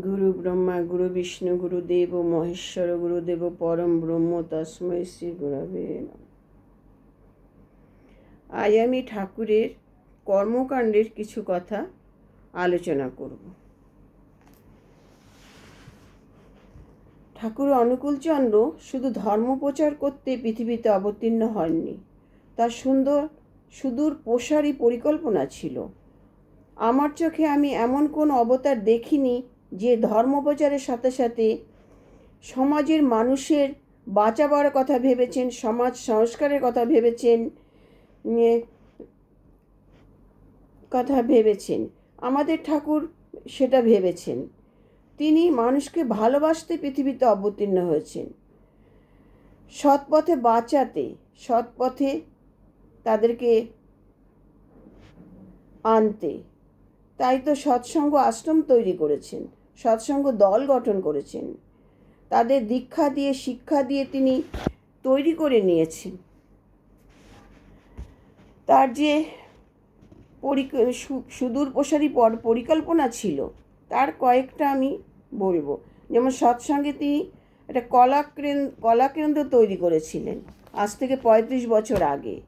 গুরু ব্রহ্মা গুরু বিষ্ণু গুরুদেব মহেশ্বর গুরুদেব পরম ব্রহ্ম তস্মৈ শ্রী গুরবে। আজ আমি ঠাকুরের কর্মকাণ্ডের কিছু কথা আলোচনা করব। ঠাকুর অনুকূলচন্দ্র শুধু ধর্ম প্রচার করতে পৃথিবীতে অবতীর্ণ হননি। তার সুন্দর, সুদূর প্রসারী পরিকল্পনা ছিল। আমার চোখে আমি এমন কোন অবতার দেখিনি যে ধর্ম প্রচারের সাথে সাথে সমাজের মানুষের বাঁচাবার কথা ভেবেছেন, সমাজ সংস্কারের কথা ভেবেছেন কথা ভেবেছেন। আমাদের ঠাকুর সেটা ভেবেছেন। তিনি মানুষকে ভালোবাসতে পৃথিবীতে অবতীর্ণ হয়েছেন। সৎ পথে বাঁচাতে সৎ পথে তাদেরকে আনতে। তাই তো সৎসঙ্গ আশ্রম তৈরি করেছেন। সৎসঙ্গ দল গঠন করেছেন। তাদের দীক্ষা দিয়ে, শিক্ষা দিয়ে তিনি তৈরি করে নিয়েছেন। তার যে সুদূর প্রসারী পর- পরিকল্পনা ছিল, তার কয়েকটা আমি বলব। যেমন সৎসঙ্গে তিনি একটা কলা কেন্দ্র কলা কেন্দ্র তৈরি করেছিলেন, আজ থেকে পঁয়ত্রিশ বছর আগে।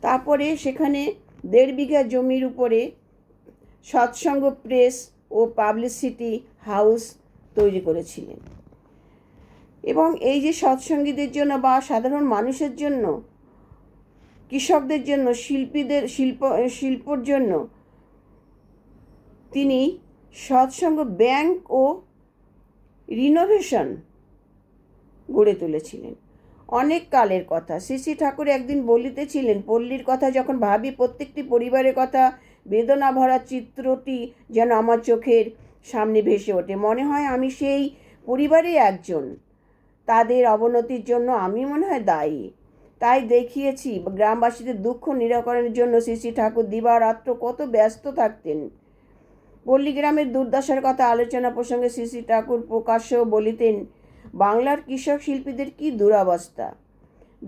তারপরে সেখানে দেড় বিঘা জমির উপরে সৎসঙ্গ প্রেস ও পাবলিসিটি হাউস তৈরি করেছিলেন। এবং এই যে সৎসঙ্গীদের জন্য বা সাধারণ মানুষের জন্য, কৃষকদের জন্য, শিল্পীদের, শিল্প, শিল্পর জন্য তিনি সৎসঙ্গ ব্যাংক ও রিনোভেশন গড়ে তুলেছিলেন। অনেক কালের কথা। শ্রী শ্রী ঠাকুর একদিন বলিতেছিলেন, পল্লীর কথা যখন ভাবি, প্রত্যেকটি পরিবারের কথা বেদনা ভরা চিত্রটি যেন আমার চোখের সামনে ভেসে ওঠে। মনে হয় আমি সেই পরিবারে একজন। তাদের অবনতির জন্য আমি মনে হয় দায়ী। তাই দেখিয়েছি, গ্রামবাসীদের দুঃখ নিরাকরণের জন্য শ্রী শ্রী ঠাকুর দিবারাত্র কত ব্যস্ত থাকতেন। পল্লীগ্রামের দুর্দশার কথা আলোচনা প্রসঙ্গে শ্রী শ্রী ঠাকুর প্রকাশ্য বলিতেন, বাংলার কৃষক শিল্পীদের কি দুরাবস্থা?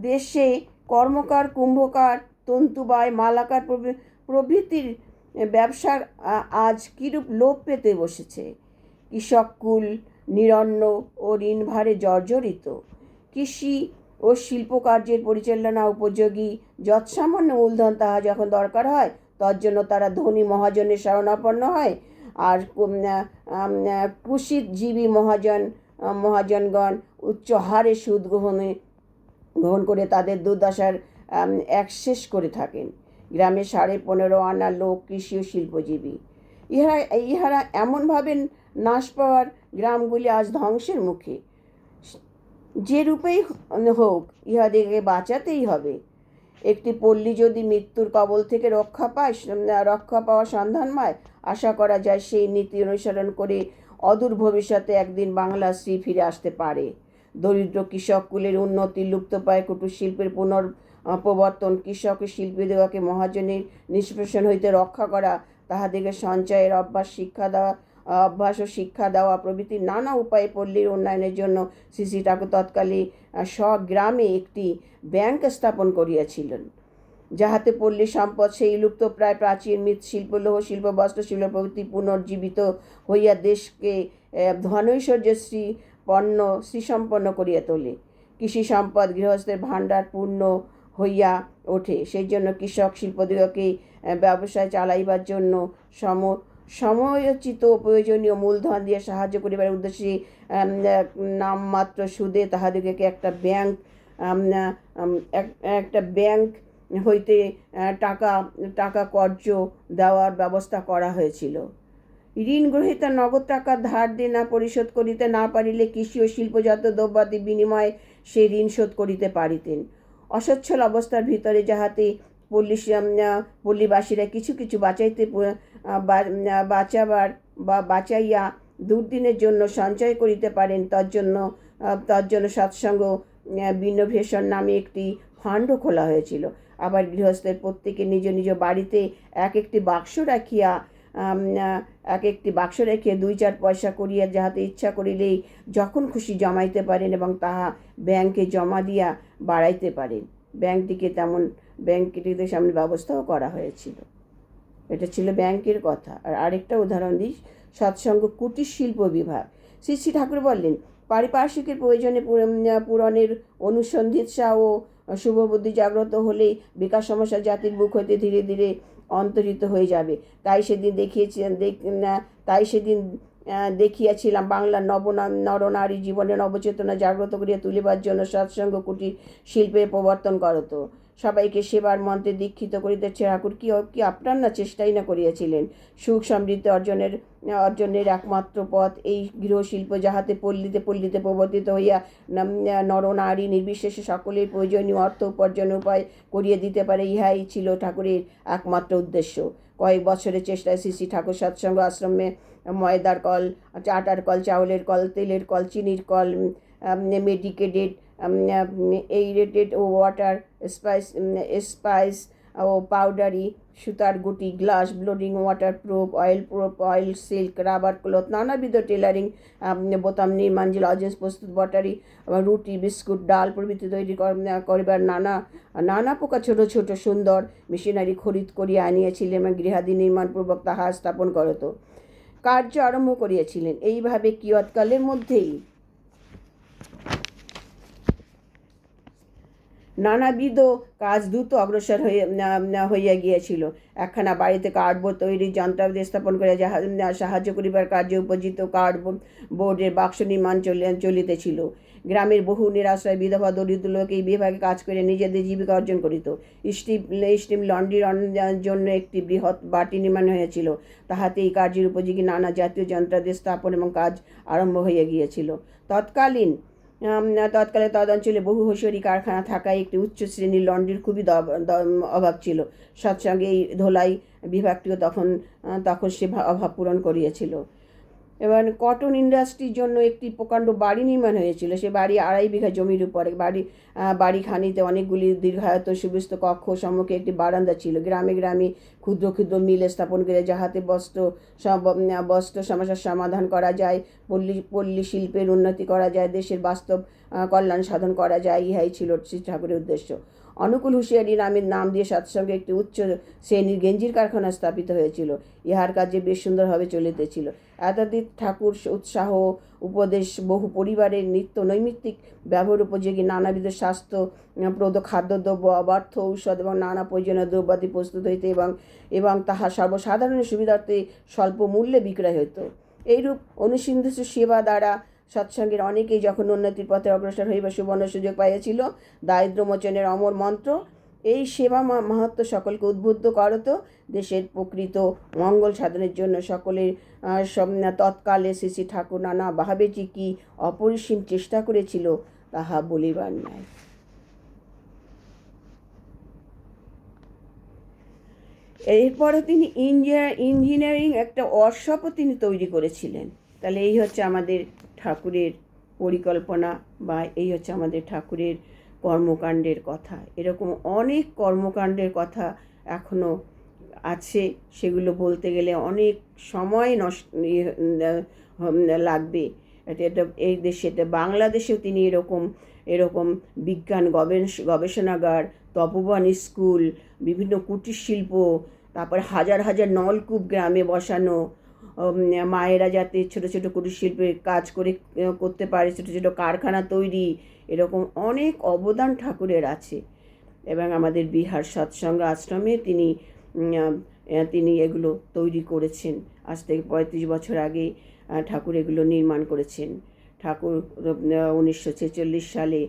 দেশে কর্মকার, কুম্ভকার, তন্তুবায়, মালাকার প্রভৃতির ব্যবসার আজ কিরূপ লোপ পেতে বসেছে? কৃষককুল নিরন্ন ও ঋণভারে জর্জরিত। কৃষি ও শিল্পকার্যের পরিচালনা উপযোগী যৎসামান্য মূলধন তাহা যখন দরকার হয়, তজ্জন্য তারা ধনী মহাজনের শরণাপন্ন হয়। আর কুশিতজীবী মহাজন মহাজনগণ উচ্চ হারে সুদ গ্রহণে, গ্রহণ করে তাদের দুর্দশার এক শেষ করে থাকেন। গ্রামে সাড়ে পনেরো আনা লোক কৃষি ও শিল্পজীবী। ইহারা ইহারা এমনভাবে নাশ পাওয়ার গ্রামগুলি আজ ধ্বংসের মুখে। যে রূপেই হোক ইহাদেরকে বাঁচাতেই হবে। একটি পল্লী যদি মৃত্যুর কবল থেকে রক্ষা পায়, রক্ষা পাওয়ার সন্ধান পায় আশা করা যায় সেই নীতি অনুসরণ করে অদূর ভবিষ্যতে একদিন বাংলা শ্রী ফিরে আসতে পারে। দরিদ্র কৃষক কুলের উন্নতি লুপ্তপ্রায় কুটির শিল্পের পুনর প্রবর্তন কৃষক ও শিল্পীদেরকে মহাজনের নিষ্পেষণ হইতে রক্ষা করা তাহাদেরকে সঞ্চয়ের অভ্যাস শিক্ষা দেওয়া অভ্যাস ও শিক্ষা দেওয়া প্রভৃতি নানা উপায়ে পল্লীর উন্নয়নের জন্য শ্রী ঠাকুর তৎকালে স্বগ্রামে একটি ব্যাংক স্থাপন করিয়াছিলেন যাহাতে পল্লী সম্পদ সেই লুপ্ত প্রায় প্রাচীন মৃৎশিল্প লৌহ শিল্প বস্ত্র শিল্প প্রভৃতি পুনর্জীবিত হইয়া দেশকে আহ, ধনৈশ্বর্য শ্রী পণ্য শ্রীসম্পন্ন করিয়া তোলে। কৃষি সম্পদ গৃহস্থের ভাণ্ডার পূর্ণ হইয়া ওঠে। সেই জন্য কৃষক শিল্পদিগকে ব্যবসায় চালাইবার জন্য সম, সময়োচিত প্রয়োজনীয় মূলধন দিয়ে সাহায্য করিবার উদ্দেশ্যে নামমাত্র সুদে তাহাদিগকে একটা ব্যাংক একটা ব্যাংক হইতে টাকা টাকা কর্য দেওয়ার ব্যবস্থা করা হয়েছিল। ঋণ গ্রহীতা নগদ টাকা ধার দিয়ে না পরিশোধ করিতে না পারিলে কৃষি ও শিল্পজাত দ্রব্যাদি বিনিময়ে সেই ঋণ শোধ করিতে পারিতেন। অসচ্ছল অবস্থার ভিতরে যাহাতে পল্লী পল্লীবাসীরা কিছু কিছু বাঁচাইতে বাঁচাবার বা বাঁচাইয়া দুর্দিনের জন্য সঞ্চয় করিতে পারেন, তার জন্য তার জন্য সৎসঙ্গ বিনোভেশন নামে একটি ফান্ডও খোলা হয়েছিল। আবার গৃহস্থের প্রত্যেকে নিজ নিজ বাড়িতে এক একটি বাক্স রাখিয়া এক একটি বাক্স রেখে দুই চার পয়সা করিয়া যাহাতে ইচ্ছা করিলেই যখন খুশি জমাইতে পারেন এবং তাহা ব্যাংকে জমা দিয়া বাড়াইতে পারেন। ব্যাংকটিকে তেমন, ব্যাংকটিতে সামনে ব্যবস্থাও করা হয়েছিল। এটা ছিল ব্যাংকের কথা। আর আরেকটা উদাহরণ দিই, সৎসঙ্গ কুটির শিল্প বিভাগ। শ্রী শ্রী ঠাকুর বললেন, পারিপার্শ্বিকের প্রয়োজনে পূরণের অনুসন্ধিৎসা ও শুভবুদ্ধি জাগ্রত হলেই বিকাশ সমস্যা জাতির মুখ হইতে ধীরে ধীরে অন্তরিত হয়ে যাবে। তাই সেদিন দেখিয়েছিলেন দেখ- তাই সেদিন দেখিয়াছিলাম বাংলার নব নরনারী জীবনে নবচেতনা জাগ্রত করিয়া তুলিবার জন্য সৎসঙ্গ কুটির শিল্পের প্রবর্তন করত। সবাইকে সেবার মন্ত্রে দীক্ষিত করিতেছে ঠাকুর। কি কি আপনার না চেষ্টাই না করিয়াছিলেন? সুখ সমৃদ্ধি অর্জনের অর্জনের একমাত্র পথ এই গৃহশিল্প যাহাতে পল্লীতে পল্লীতে প্রবর্তিত হইয়া নরনারী নির্বিশেষে সকলের প্রয়োজনীয় অর্থ উপার্জন উপায় করিয়ে দিতে পারে, ইহাই ছিল ঠাকুরের একমাত্র উদ্দেশ্য। কয়েক বছরের চেষ্টায় শ্রী শ্রী ঠাকুর সৎসঙ্গ আশ্রমে ময়দার কল, আটার কল, চাউলের কল, তেলের কল, চিনির কল মেডিকেটেড এইরেটেড ও ওয়াটার স্পাইস স্পাইস ও পাউডারি সুতার গুটি glass blowing water proof oil proof oil silk rubber cloth নানাবিধ টেলারিং বোতাম নির্মাণ যে লজেন্স প্রস্তুত বটারি রুটি, বিস্কুট, ডাল প্রভৃতি তৈরি কর- করিবার নানা নানা প্রকার ছোট ছোট, সুন্দর মেশিনারি খরিদ করিয়া আনিয়াছিলেন এবং গৃহাদি নির্মাণপূর্বক তাহা স্থাপন করত। কার্য আরম্ভ করিয়াছিলেন। এইভাবে কিয়ৎকালের মধ্যেই নানাবিধ কাজ দ্রুত অগ্রসর হয়ে হইয়া গিয়াছিল। একখানা বাড়িতে কার্ডবোর্ড তৈরির যন্ত্রাবধি স্থাপন করে সাহায্য করিবার কার্যে উপজিত কার্ডবোর্ড বোর্ডের বাক্স নির্মাণ চলি- চলিতেছিল। গ্রামের বহু নিরাশ্রয় বিধবা দরিদ্র লোক এই বিভাগে কাজ করে নিজেদের জীবিকা অর্জন করিত। স্টিম স্টিম লন্ড্রির জন্য একটি বৃহৎ বাটি নির্মাণ হয়েছিল তাহাতে এই কার্যের উপযোগী নানা জাতীয় যন্ত্রাদি স্থাপন এবং কাজ আরম্ভ হইয়া গিয়েছিল। তৎকালীন তৎকালে তদঞ্চলে বহু হুঁশিয়ারি কারখানা থাকায় একটি উচ্চ শ্রেণির লন্ড্রির খুবই অভাব ছিল। সৎসঙ্গে এই ধোলাই বিভাগটিও তখন তখন সে অভাব পূরণ করিয়েছিল। এবার কটন ইন্ডাস্ট্রির জন্য একটি প্রকাণ্ড বাড়ি নির্মাণ হয়েছিল। সে বাড়ি আড়াই বিঘা জমির উপরে। বাড়ি আহ, বাড়িখানিতে অনেকগুলি দীর্ঘায়ত সুবিস্ত কক্ষ সম্মুখে একটি বারান্দা ছিল। গ্রামে গ্রামে ক্ষুদ্র ক্ষুদ্র মিল স্থাপন করে যাহাতে বস্ত্র বস্ত্র সমস্যার সমাধান করা যায় পল্লী পল্লী শিল্পের উন্নতি করা যায় দেশের বাস্তব কল্যাণ সাধন করা যায় ইহাই ছিল শ্রী ঠাকুরের উদ্দেশ্য। অনুকূল হুঁশিয়ারি নামের নাম দিয়ে সৎসঙ্গে একটি উচ্চ শ্রেণির গেঞ্জির কারখানা স্থাপিত হয়েছিল। ইহার কাজে বেশ সুন্দরভাবে চলিতেছিল। এতদিন ঠাকুর উৎসাহ উপদেশ বহু পরিবারের নিত্য নৈমিত্তিক ব্যবহার উপযোগী নানাবিধ স্বাস্থ্য আহ, খাদ্যদ্রব্য অবার্থ ঔষধ এবং নানা প্রয়োজনীয় দ্রব্যাদি প্রস্তুত হইতে এবং এবং তাহা সর্বসাধারণের সুবিধার্থে স্বল্প মূল্যে বিক্রয় হইত। এইরূপ অনুসিন্ধু সেবা দ্বারা সৎসঙ্গের অনেকেই যখন উন্নতির পথে অগ্রসর হইবার সুবর্ণ সুযোগ পাইয়াছিল দারিদ্র মোচনের অমর মন্ত্র, এই সেবা মাহাত্ম সকলকে উদ্বুদ্ধ করত দেশের প্রকৃত মঙ্গল সাধনের জন্য সকলের তৎকালে শ্রী ঠাকুর নানা ভাবে যে কি অপরিসীম চেষ্টা করেছিল, তাহা বলিবার নাই। এরপরে তিনি ইঞ্জিনিয়ার, ইঞ্জিনিয়ারিং একটা ওয়ার্কশপও তিনি তৈরি করেছিলেন। তাহলে এই হচ্ছে আমাদের ঠাকুরের পরিকল্পনা বা এই হচ্ছে আমাদের ঠাকুরের কর্মকাণ্ডের কথা। এরকম অনেক কর্মকাণ্ডের কথা এখনও আছে সেগুলো বলতে গেলে অনেক সময় নষ্ট ইয়ে, লাগবে। এটা এই দেশে বাংলাদেশেও তিনি এরকম এরকম বিজ্ঞান গবেষ গবেষণাগার তপবন স্কুল বিভিন্ন কুটির শিল্প তারপরে হাজার হাজার নলকূপ গ্রামে বসানো মায়েরা যাতে ছোট ছোট কুটির শিল্পে কাজ করে করতে পারে, ছোট ছোট কারখানা তৈরি, এরকম অনেক অবদান ঠাকুরের আছে। এবং আমাদের বিহার সৎসঙ্গ আশ্রমে তিনি তিনি এগুলো তৈরি করেছেন। আজ থেকে পঁয়ত্রিশ বছর আগে ঠাকুর এগুলো নির্মাণ করেছেন। ঠাকুর উনিশশো ছেচল্লিশ সালে,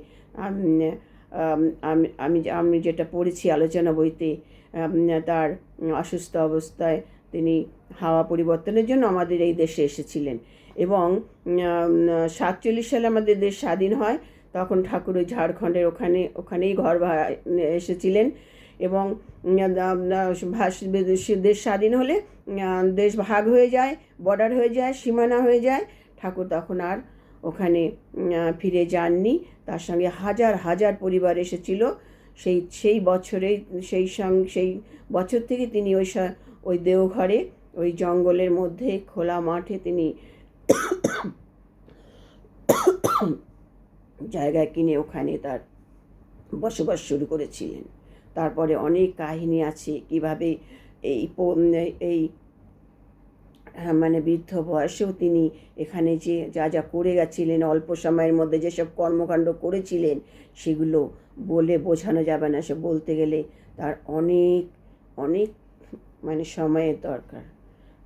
আমি আমি যেটা পড়েছি আলোচনা বইতে তার অসুস্থ অবস্থায় তিনি হাওয়া পরিবর্তনের জন্য আমাদের এই দেশে এসেছিলেন। এবং সাতচল্লিশ সালে আমাদের দেশ স্বাধীন হয়, তখন ঠাকুর ওই ঝাড়খণ্ডের ওখানে, ওখানেই ঘর এসেছিলেন। এবং দেশ স্বাধীন হলে দেশ ভাগ হয়ে যায়, বর্ডার হয়ে যায়, সীমানা হয়ে যায়। ঠাকুর তখন আর ওখানে ফিরে যাননি। তার সঙ্গে হাজার হাজার পরিবার এসেছিল। সেই সেই বছরেই, সেই সঙ্গ সেই বছর থেকে তিনি ওই ওই দেওঘরে ওই জঙ্গলের মধ্যে খোলা মাঠে তিনি জায়গা কিনে ওখানে তার বসবাস শুরু করেছিলেন। তারপরে অনেক কাহিনী আছে কীভাবে এই এই হ্যাঁ, মানে বৃদ্ধ বয়সেও তিনি এখানে যে যা যা করে গেছিলেন অল্প সময়ের মধ্যে যেসব কর্মকাণ্ড করেছিলেন সেগুলো বলে বোঝানো যাবে না। সে বলতে গেলে তার অনেক অনেক মানে সময়ের দরকার।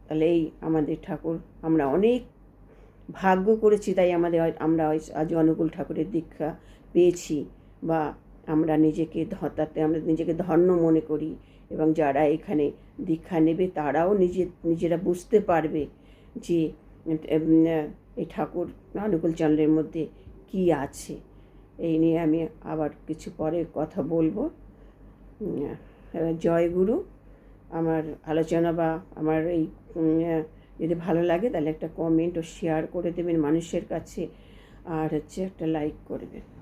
তাহলে এই আমাদের ঠাকুর আমরা অনেক ভাগ্য করেছি, তাই আমাদের আমরা আজ- অনুকূল ঠাকুরের দীক্ষা পেয়েছি বা আমরা নিজেকে ধ- তাতে আমরা নিজেকে ধন্য মনে করি এবং যারা এখানে দীক্ষা নেবে তারাও নিজে, নিজেরা বুঝতে পারবে যে এই ঠাকুর অনুকূল চন্দ্রের মধ্যে কি আছে। এই নিয়ে আমি আবার কিছু পরে কথা বলব। জয় গুরু। আমার আলোচনা বা আমার এই যদি ভালো লাগে তাহলে একটা কমেন্ট ও শেয়ার করে দেবেন মানুষের কাছে। আর হচ্ছে একটা লাইক করবেন